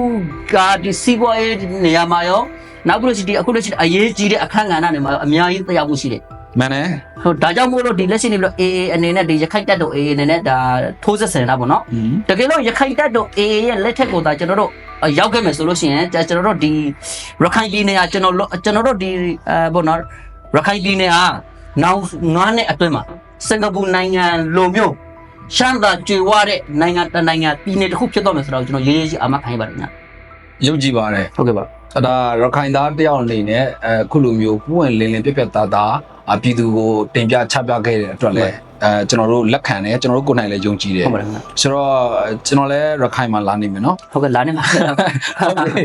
ကဒီစီးပွားရေးနေရာမှာရော နောက်ပြီးလို့ရှိရင်ဒီအခုလို့ရှိရင်အရေးကြီးတဲ့အခန်းကဏ္ဍတွေမှာအများကြီးတက်ရောက်မှုရှိတယ်မှန်တယ်ဟိုဒါကြောင့်မို့လို့ဒီလက်ရှိနေပြီးတော့ AA အနေနဲ့ဒီရခိုင်တပ်တော် AA အနေနဲ့ဒါထိုးဆက်ဆင်တာပေါ့နော်อืมတကယ်လို့ရခိုင်တပ်တော် AA ရဲ့လက်ထက်ကိုဒါကျွန်တော်တို့အရောက်ခဲ့မယ်ဆိုလို့ရှိရင်ကျွန်တော်တို့ဒီရခိုင်ပြည်နယ်ကကျွန်တော်တို့ကျွန်တော်တို့ဒီအဲပေါ့နော်ရခိုင်ပြည်နယ်ဟာနောက်9နှစ်အတွင်းမှာစင်ကာပူနိုင်ငံလိုမျိုးရှမ်းသာကြွေဝတဲ့နိုင်ငံတစ်နိုင်ငံပြည်နယ်တစ်ခုဖြစ်တော့မယ်ဆိုတော့ကျွန်တော်ရေးရေးကြီးအာမခံရပါတယ်ညာယုံကြည်ပါတယ်ဟုတ်ကဲ့ပါ အဲ့ဒါရခိုင်သားတယောက်အနေနဲ့အခုလိုမျိုးပူဝင်လင်းလင်းပြက်ပြက်သားသားအပြည်သူကိုတင်ပြချပြခဲ့တဲ့အတွက်လည်းအဲကျွန်တော်တို့လက်ခံတယ်ကျွန်တော်တို့ကိုယ်နိုင်လည်းယုံကြည်တယ်ဟုတ်ပါတယ်ညာဆိုတော့ကျွန်တော်လည်းရခိုင်မှာလာနေမယ်နော်ဟုတ်ကဲ့လာနေပါဟုတ်ပြီ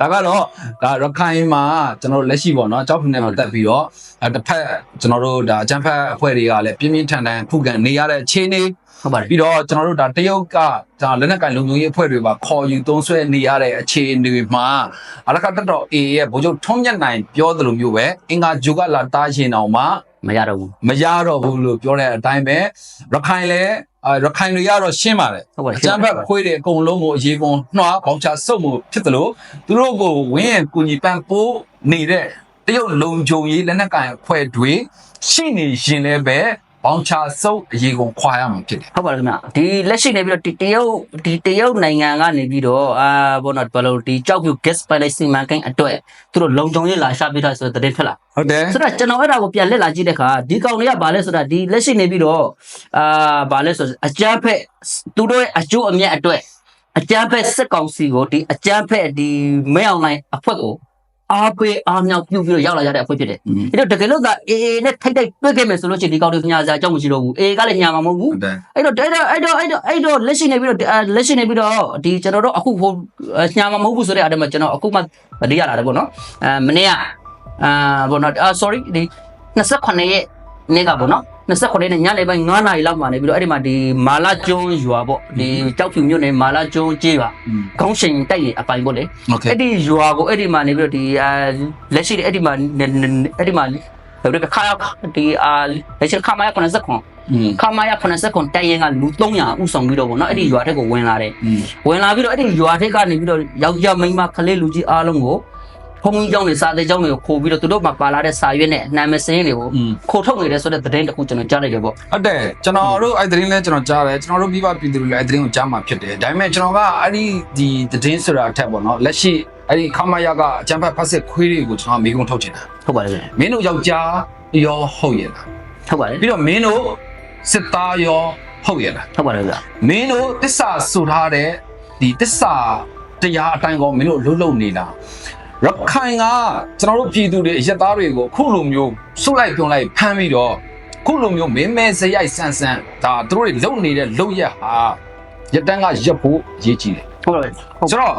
ဒါကတော့ဒါရခိုင်မှာကျွန်တော်တို့လက်ရှိပေါ့နော်အကြောက်ဖူနဲ့ပတ်သက်ပြီးတော့အဲတစ်ဖက်ကျွန်တော်တို့ဒါအချမ်းဖက်အဖွဲ့တွေကလည်းပြင်းပြင်းထန်ထန်ခုခံနေရတဲ့အခြေအနေ ဟုတ်ပါတယ်ပြီးတော့ကျွန်တော်တို့ဒါတရုတ်ကဒါလက်နက်ကင်လုံခြုံရေးအဖွဲ့တွေပါခေါ်ယူသုံးဆွဲနေရတဲ့အခြေအနေတွေမှာအလကတက်တော် A ရဲ့ဗိုလ်ချုပ်ထုံးမြတ်နိုင်ပြောသလိုမျိုးပဲအင်္ဂါဂျူကလာတားရှင်အောင်မှမရတော့ဘူးမရတော့ဘူးလို့ပြောတဲ့အတိုင်းပဲရခိုင်လည်းအာရခိုင်တွေကတော့ရှင်းပါတယ်ဟုတ်ပါတယ်အကြမ်းဖက်ခွေးတွေအကုန်လုံးကိုအရေးကုန်နှွားပေါင်ချစုပ်မှုဖြစ်တယ်လို့သူတို့ကိုဝင်းရင်ကူညီပန်းပိုးနေတဲ့တရုတ်လုံခြုံရေးလက်နက်ကင်အဖွဲ့တွေရှိနေရင်လည်းပဲ ပေါင်ချစုပ်အရေးကုန်ခွာရမှာဖြစ်တယ်ဟုတ်ပါတယ်ခင်ဗျဒီလက်ရှိနေပြီးတော့ဒီတရုတ်ဒီတရုတ်နိုင်ငံကနေပြီးတော့အာဘောနော်ဘယ်လိုဒီကြောက်ပြူ gas pipeline စီမံကိန်းအတွက်သူတို့လုံခြုံရေးလာရှာပေးထားဆိုတဲ့တဲ့ထွက်လာဟုတ်တယ်ဆိုတော့ကျွန်တော်အဲ့ဒါကိုပြန်လက်လာကြည့်တဲ့အခါဒီကောင်တွေကဘာလဲဆိုတာဒီလက်ရှိနေပြီးတော့အာဘာလဲဆိုအကြမ်းဖက်သူတို့ရဲ့အကျိုးအမြတ်အတွက်အကြမ်းဖက်စစ်ကောင်စီကိုဒီအကြမ်းဖက်ဒီမဲအွန်လိုင်းအဖွဲ့ကို အားပေးအားမြောက်ပြုပြီးတော့ရောက်လာကြတဲ့အဖွဲ့ဖြစ်တယ်อืมအဲ့တော့တကယ်လို့သာ AA နဲ့ထိုက်တိုက်တွေ့ခဲ့မယ်ဆိုလို့ရှိရင်ဒီကောင်တွေညာစာအကြောင်းမရှိတော့ဘူး AA ကလည်းညာမှာမဟုတ်ဘူးဟုတ်တယ်အဲ့တော့အဲ့တော့အဲ့တော့အဲ့တော့အဲ့တော့လက်ရှိနေပြီးတော့အာလက်ရှိနေပြီးတော့ဒီကျွန်တော်တို့အခုဟိုညာမှာမဟုတ်ဘူးဆိုတဲ့အတည်းမှာကျွန်တော်အခုမှဗတိရလာတယ်ပေါ့နော်အဲမနေ့ကအာဘောနော်အာ sorry ဒီ28ရက်နေ့ကပေါ့နော် 29နဲ့ညနေပိုင်း9နာရီလောက်မှာနေပြီးတော့အဲ့ဒီမှာဒီမာလာကျွန်းရွာပေါ့ဒီကြောက်ဖြူမြို့နယ်မာလာကျွန်းကျေးပါခေါင်းရှင်တိုက်ရင်အပိုင်ပေါ့လေအဲ့ဒီရွာကိုအဲ့ဒီမှာနေပြီးတော့ဒီလက်ရှိအဲ့ဒီမှာအဲ့ဒီမှာဘယ်လိုခါရဒီအာလက်ရှိခါမရ90ခွန်ခမရ80ခွန်တိုက်ရင်ကလူ300ဥဆောင်ပြီးတော့ဗောနော်အဲ့ဒီရွာထက်ကိုဝင်လာတယ်ဝင်လာပြီးတော့အဲ့ဒီရွာထက်ကနေပြီးတော့ယောက်ျားမိန်းမခလေးလူကြီးအားလုံးကို ဘုံကြီးကျောင်းတွေစာသေးကျောင်းတွေကိုခိုးပြီးတော့သူတို့မှာပါလာတဲ့စာရွက်နဲ့နာမည်စင်းတွေကိုခိုးထုတ်နေတယ်ဆိုတဲ့သတင်းတစ်ခုကျွန်တော်ကြားလိုက်တယ်ပေါ့ဟုတ်တယ်ကျွန်တော်တို့အဲ့သတင်းလဲကျွန်တော်ကြားတယ်ကျွန်တော်တို့မိဘပြည်သူတွေလည်းအဲ့သတင်းကိုကြားမှာဖြစ်တယ်ဒါပေမဲ့ကျွန်တော်ကအဲ့ဒီဒီသတင်းဆိုတာအထက်ပေါ့နော်လက်ရှိအဲ့ဒီခမရကအကြံဖတ်ဖတ်စစ်ခွေးတွေကိုကျွန်တော်မိကုံထုတ်ချင်တာဟုတ်ပါတယ်မင်းတို့ယောက်ျားရောဟုတ်ရဲ့လားဟုတ်ပါတယ်ပြီးတော့မင်းတို့စစ်သားရောဟုတ်ရဲ့လားဟုတ်ပါတယ်ဗျမင်းတို့တစ္ဆာဆိုထားတဲ့ဒီတစ္ဆာတရားအတိုင်းကောမင်းတို့လှုပ်လှုပ်နေလား ရခိုင်ကကျွန်တော်တို့ပြည်သူတွေအရက်သားတွေကိုခုလိုမျိုးဆုတ်လိုက်ပြုံလိုက်ဖမ်းပြီးတော့ခုလိုမျိုးမင်းမဲစရိုက်ဆန်းဆန်းဒါသူတို့တွေလုံနေတဲ့လုံရက်ဟာရတန်းကရက်ဖို့အရေးကြီးတယ်ဟုတ်ပါတယ်ဟုတ်ဆိုတော့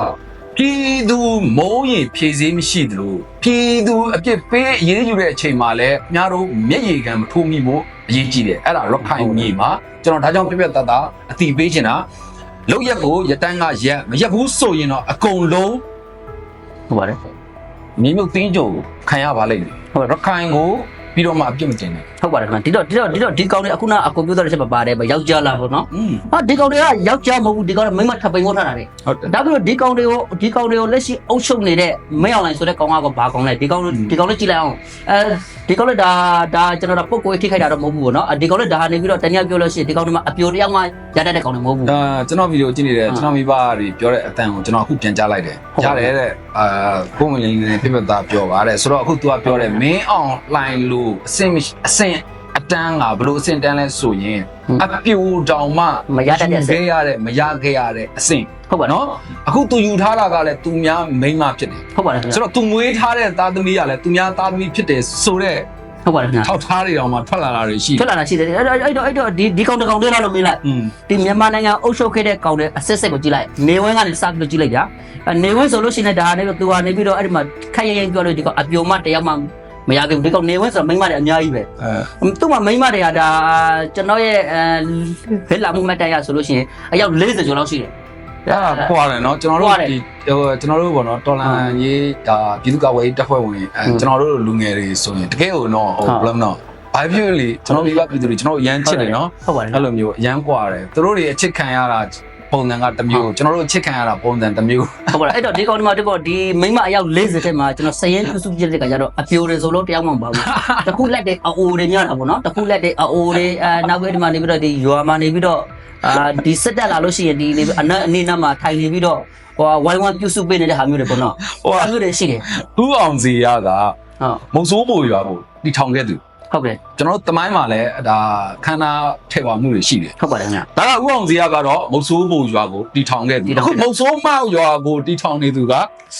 ပြည်သူမုံရင်ဖြည့်စည်းမရှိသလိုပြည်သူအပြစ်ပေးအရေးယူတဲ့အချိန်မှာလည်းအများတို့မျက်ရည်ကံမထိုးမိဖို့အရေးကြီးတယ်အဲ့ဒါရခိုင်မြေမှာကျွန်တော်ဒါကြောင့်ပြပြတတ်တာအတိပေးချင်တာလောက်ရက်ကိုရတန်းကရက်မရက်ဘူးဆိုရင်တော့အကုန်လုံးဟုတ်ပါတယ် မြေမြုပ်တင်းကြိုခံရပါလိမ့်မယ်ဟုတ်ရခိုင်ကိုပြီးတော့မှအပြစ်မတင်နဲ့ ဟုတ်ပါတယ်ခင်ဗျဒီတော့ဒီတော့ဒီတော့ဒီကောင်တွေအခုနအကုန်ပြောတဲ့ချက်ပါပါတယ်ဗျယောက်ျားလားပေါ့နော် อืม ဟာဒီကောင်တွေကယောက်ျားမဟုတ်ဘူးဒီကောင်တွေမိန်းမထပ်ပိန်ဝတ်ထားတာလေ ဟုတ်တယ် ဒါပြီးတော့ဒီကောင်တွေကိုဒီကောင်တွေကိုလက်ရှိအုပ်ချုပ်နေတဲ့မင်းအောင်လိုင်းဆိုတဲ့ကောင်ကတော့ဘာကောင်လဲဒီကောင်ဒီကောင်လေးကြည့်လိုက်အောင်အဲဒီကောင်လေးဒါဒါကျွန်တော်တို့ပုတ်ကိုထိခိုက်တာတော့မဟုတ်ဘူးပေါ့နော်ဒီကောင်လေးဒါနေပြီးတော့တနည်းပြောလို့ရှိရင်ဒီကောင်တွေမှာအပြိုတယောက်မှရတတ်တဲ့ကောင်တွေမဟုတ်ဘူး ဒါကျွန်တော်ဗီဒီယိုကြည့်နေတယ် ဟုတ် ကျွန်တော်မိဘတွေပြောတဲ့အတန်ကိုကျွန်တော်အခုပြန်ကြားလိုက်တယ် ဟုတ် ကြားတယ်တဲ့အာကိုမလင်းနေပြပြသားပြောပါတဲ့ဆိုတော့အခု तू ကပြောတယ်မင်းအောင်လှိုင်လို့အစင်မရှိအစင်အ တန်းကဘလို့အဆင့်တန်းလဲဆိုရင်အပြူတောင်မှမရတတ်တဲ့အဆင့်ခဲ့ရတဲ့မရခဲ့ရတဲ့အဆင့်ဟုတ်ပါနော်အခုသူယူထားတာကလည်းသူများမိန်းမဖြစ်တယ်ဟုတ်ပါတယ်ခင်ဗျာဆိုတော့သူမွေးထားတဲ့သားသမီးကလည်းသူများသားသမီးဖြစ်တယ်ဆိုတော့ဟုတ်ပါတယ်ခင်ဗျာထောက်ထားတွေတောင်မှထွက်လာတာတွေရှိထွက်လာတာရှိတယ်အဲ့တော့အဲ့တော့အဲ့တော့ဒီဒီကောင်တကောင်တွေးလာလို့မေးလိုက်ဒီမြန်မာနိုင်ငံအုပ်ချုပ်ခဲ့တဲ့ကောင်တွေအစစ်စစ်ကိုကြည့်လိုက်နေဝင်းကနေစပြီးတော့ကြည့်လိုက်ဗျာနေဝင်းဆိုလို့ရှိရင်ဒါကနေပြီးတော့သူကနေပြီးတော့အဲ့ဒီမှာခက်ရရင်ပြောလို့ဒီကောင်အပြုံမတယောက်မှ မရခဲ့ဘူးဒီကောင်နေဝင်းဆိုတော့မိန်းမတွေအများကြီးပဲ အဲ သူ့မှာမိန်းမတွေကဒါကျွန်တော်ရဲ့အဲဖဲလာမှုမတ်တရဆိုလို့ရှိရင်အယောက်40ကျော်လောက်ရှိတယ် အဲ့ဒါခွာတယ်เนาะကျွန်တော် ခွာ တို့ တယ် ဒီဟိုကျွန်တော်တို့ပေါ့เนาะတော်လန်ရေးဒါပြည်သူ့ကာကွယ်ရေးတပ်ဖွဲ့ဝင်အဲ ဟုတ် ကျွန်တော်တို့လူငယ်တွေဆိုရင်တကယ်ကိုเนาะဟို ဟုတ် ဘယ်လိုမနော်ဘာဖြစ်လို့လဲကျွန်တော်မိဘပြည်သူတွေကျွန်တော်တို့ရမ်းချစ်တယ်เนาะ ဟုတ်ပါတယ် အဲ့လိုမျိုးရမ်းကွာတယ်သူတို့တွေအချစ်ခံရတာ ပုံစံကတစ်မျိုးကျွန်တော်တို့အချစ်ခံရတာပုံစံတစ်မျိုးဟုတ်ပါတယ်အဲ့တော့ဒီကောင်ဒီမှာဒီကောင်ဒီမိန်းမအယောက်40တဲ့မှာကျွန်တော်စရင်ပြုစုပြတဲ့ကကြတော့အပြိုတွေဆိုလို့တယောက်မှမပါဘူးတခုလက်တဲ့အိုတွေများတာပေါ့နော်တခုလက်တဲ့အိုတွေအဲနောက်ပြီးဒီမှာနေပြီးတော့ဒီရွာမှာနေပြီးတော့အာဒီစက်တက်လာလို့ရှိရင်ဒီလေအနက်အနေနဲ့မှာထိုင်နေပြီးတော့ဟိုဝိုင်းဝန်းပြုစုပေးနေတဲ့ဟာမျိုးတွေပေါ့နော်ဟိုကဟာမျိုးတွေရှိတယ်ဥအောင်စီရကဟုတ်မုံဆိုးပူရွာကိုတီထောင်ခဲ့သူ ဟုတ်တယ်ကျွန်တော်တို့တမိုင်းမှာလည်းဒါခန္ဓာထည့်ပါမှုတွေရှိတယ်ဟုတ်ပါတယ်ခင်ဗျဒါကဥအောင်စီရကတော့မုံဆိုးပူရွာကိုတီထောင်ခဲ့သူတီထောင်အခုခဲ့မုံဆိုးမောက်ရွာကိုတီထောင်နေသူက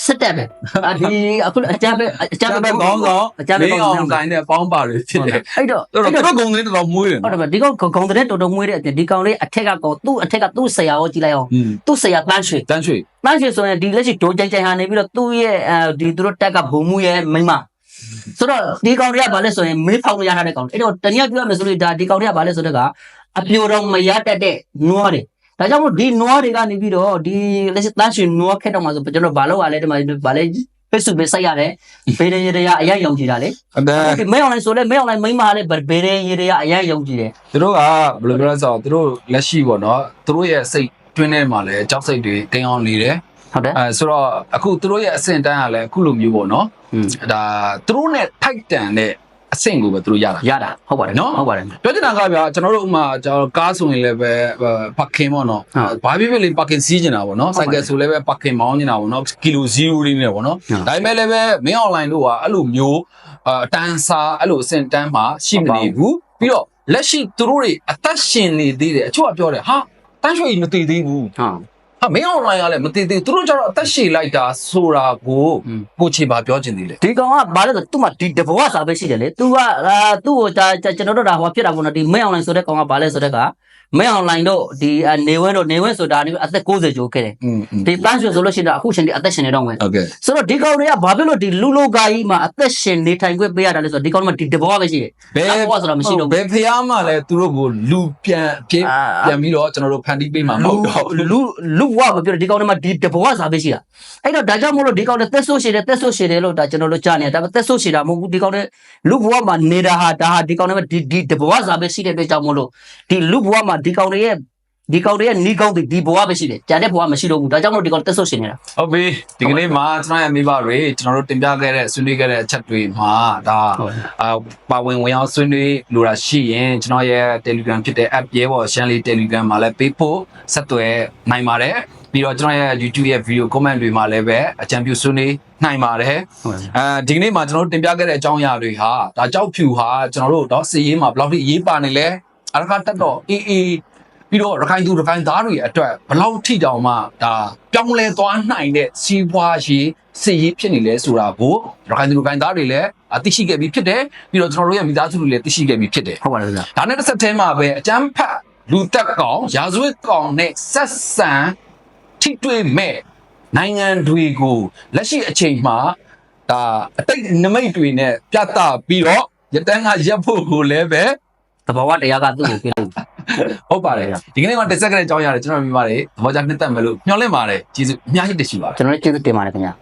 စက်တက်ပဲအဒီအခုအကြမ်းပဲအကြမ်းပဲကောင်းဆောင်အကြမ်းပဲမင်းကောအောင်းဆောင်င်တိုင်းနဲ့ပေါင်းပါတွေဖြစ်တယ်အဲ့တော့အဲ့အဲ့တော့တော့သူတို့ဂုံတွေတော်တော်မွေးတယ်ဟုတ်တယ်ဗျဒီကောင်ကောင်တဲ့တော်တော်မွေးတဲ့အပြင်ဒီကောင်လေးအထက်ကကောင်သူ့အထက်ကသူ့ဆရာကိုကြည့်လိုက်အောင်อืมသူ့ဆရာတန်းရွှေတန်းရွှေတန်းရွှေဆိုရင်ဒီလက်ရှိဒိုးကြိုင်ကြိုင်ဟာနေပြီးတော့သူ့ရဲ့အဲဒီသူတို့တက်ကဘုံမှုရဲ့မိန်းမ ဆိုတော့ဒီကောင်တွေကဘာလဲဆိုရင်မေးဖောက်လို့ရထားတဲ့ကောင်အဲ့တော့တနည်းပြောရမယ်ဆိုလို့ဒါဒီကောင်တွေကဘာလဲဆိုတော့ကအပြိုတော်မရတတ်တဲ့နွားတွေဒါကြောင့်မို့ဒီနွားတွေကနေပြီးတော့ဒီလက်ရှိတန်းရွှေနွားခက်တော့မှာဆိုကျွန်တော်ဘာလို့ ਆ လဲဒီမှာဘာလဲဖက်စုပဲဆိုင်ရတယ်ဘေးရရရအရင်ယုံကြည်တာလေ အတန်း ဒီမဲအွန်လိုင်းဆိုလဲမဲအွန်လိုင်းမိန်းမလည်းဘေးရရရအရင်ယုံကြည်တယ် သူတို့ကဘယ်လိုပြောလဲဆိုတော့သူတို့လက်ရှိပေါ့နော်သူတို့ရဲ့စိတ်တွင်းထဲမှာလည်းကြောက်စိတ်တွေကိန်းအောင်နေတယ် ဟုတ်တယ် အဲဆိုတော့အခုသူတို့ရဲ့အဆင့်တန်းကလည်းအခုလိုမျိုးပေါ့နော် อืม ဒါသူတို့နဲ့ထိုက်တန်တဲ့အဆင့်ကိုပဲသူတို့ရတာရတာဟုတ်ပါတယ်နော်ဟုတ်ပါတယ်ပြောချင်တာကဗျာကျွန်တော်တို့ဥမာကျွန်တော်ကားဆိုရင်လည်းပဲပါကင်ပေါ့နော်ဟုတ်ဘာဖြစ်ဖြစ်လေးပါကင်စီးကျင်တာပေါ့နော်ဟုတ်စိုပါက်ကယ်ဆိုလည်းပဲပါကင်မောင်းကျင်တာပေါ့နော်ကီလို0လေးနဲ့ပေါ့နော်ဟုတ်ဒါပေမဲ့လည်းပဲမင်းအွန်လိုင်းတို့ကအဲ့လိုမျိုးအာအတန်းစားအဲ့လိုအဆင့်တန်းမှာရှိမနေဘူးပြီးတော့လက်ရှိသူတို့တွေအသက်ရှင်နေသေးတယ်အချို့ကပြောတယ်ဟာတန်းရွှေကြီးမတည်သေးဘူးဟုတ် ဟာမင်း online ကလည်းမသိသေးသူတို့ကျတော့အသက်ရှည်လိုက်တာဆိုတာကိုကိုချေပါပြောချင်သေးလေဒီကောင်ကဘာလဲဆိုသူ့မှာဒီတဘောစာပဲရှိတယ်လေ तू ကသူ့ကိုကျွန်တော်တို့ဒါဟောဖြစ်တာပေါ့နော်ဒီမင်း online ဆိုတဲ့ကောင်ကဘာလဲဆိုတဲ့ကမင်း online တို့ဒီနေဝဲတို့နေဝဲဆိုတာနေအသက်60ကျော်ခဲ့တယ်ဒီပန်းရှင်ဆိုလို့ရှိရင်အခုချိန်ဒီအသက်ရှင်နေတော့မယ်ဟုတ်ကဲ့ဆိုတော့ဒီကောင်တွေကဘာဖြစ်လို့ဒီလူလောကကြီးမှာအသက်ရှင်နေထိုင်ခွင့်ပေးရတာလဲဆိုတော့ဒီကောင်ကဒီတဘောပဲရှိတယ်ဘယ်ဘောဆိုတာမရှိတော့ဘူးဘယ်ဖျားမှလည်းသူတို့ကိုလူပြန်ပြန်ပြီးတော့ကျွန်တော်တို့ဖန်တီးပေးမှာမဟုတ်တော့လူလူဝမပြောဒီကောင်တွေမှာဒီတဘောစာပဲရှိတာအဲ့တော့ဒါကြောင့်မို့လို့ဒီကောင်တွေသက်ဆိုးရှိတယ်သက်ဆိုးရှိတယ်လို့ဒါကျွန်တော်တို့ကြားနေတာဒါပေမဲ့သက်ဆိုးရှိတာမဟုတ်ဘူးဒီကောင်တွေလူဘဝမှာနေတာဟာဒါဟာဒီကောင်တွေမှာဒီဒီတဘောစာပဲရှိတဲ့အတွက်ကြောင့်မို့လို့ဒီလူဘဝမှာဒီကောင်တွေရဲ့ ဒီကောင်တွေရဲ့နီးကောင်းတွေဒီဘဝပဲရှိတယ်ကြံတဲ့ဘဝမရှိတော့ဘူးဒါကြောင့်မို့လို့ဒီကောင်သက်ဆိုးရှိနေတာဟုတ်ပြီဒီကနေ့မှာကျွန်တော်ရဲ့မိဘတွေကျွန်တော်တို့တင်ပြခဲ့တဲ့ဆွေးနွေးခဲ့တဲ့အချက်တွေမှာဒါဟုတ်အာပါဝင်ဝင်အောင်ဆွေးနွေးလိုတာရှိရင်ကျွန်တော်ရဲ့ Telegram ဖြစ်တဲ့ app ရဲဘော်ရှမ်းလေး Telegram မှာလည်းပေးဖို့ဆက်သွယ်နိုင်ပါတယ်ပြီးတော့ကျွန်တော်ရဲ့ YouTube ရဲ့ video comment တွေမှာလည်းပဲအကြံပြုဆွေးနွေးနိုင်ပါတယ်ဟုတ်အဲဒီကနေ့မှာကျွန်တော်တို့တင်ပြခဲ့တဲ့အကြောင်းအရာတွေဟာဒါကြောက်ဖြူဟာကျွန်တော်တို့တော့စီရေးမှာဘယ်လောက်ထိအရေးပါနေလဲအရခတက်တော့အေးအေး ပြီးတော့ရခိုင်သူရခိုင်သားတွေအတွက်ဘယ်လောက်ထိတောင်မှဒါပြောင်းလဲသွားနိုင်တဲ့စီးပွားရေးစီရေးဖြစ်နေလဲဆိုတာကိုရခိုင်သူရခိုင်သားတွေလည်းအသိရှိခဲ့ပြီးဖြစ်တယ်ပြီးတော့ကျွန်တော်တို့ရဲ့မိသားစုတွေလည်းသိရှိခဲ့ပြီးဖြစ်တယ်ဟုတ်ပါတယ်ဗျာဒါနဲ့တစ်ဆက်တည်းမှာပဲအကျမ်းဖတ်လူသက်ကောင်ရာဇဝတ်ကောင်နဲ့ဆက်ဆံထိတွေ့မဲ့နိုင်ငံတွေကိုလက်ရှိအချိန်မှာဒါအတိတ်နမိတ်တွေနဲ့ပြသပြီးတော့ရတန်းကရက်ဖို့ကိုလည်းပဲ တဘောကတရားကသူ့ကိုပြလို့ဟုတ်ပါတယ်ဒီကနေ့မှတက်ဆက်ခဲ့တဲ့အကြောင်းအရာတွေကျွန်တော်မြင်ပါတယ်သဘောကျနှစ်သက်မယ်လို့ညှော်လင့်ပါတယ်ကျေးဇူးအများကြီးတင်ရှိပါတယ်ကျွန်တော်တို့ကျေးဇူးတင်ပါတယ်ခင်ဗျာ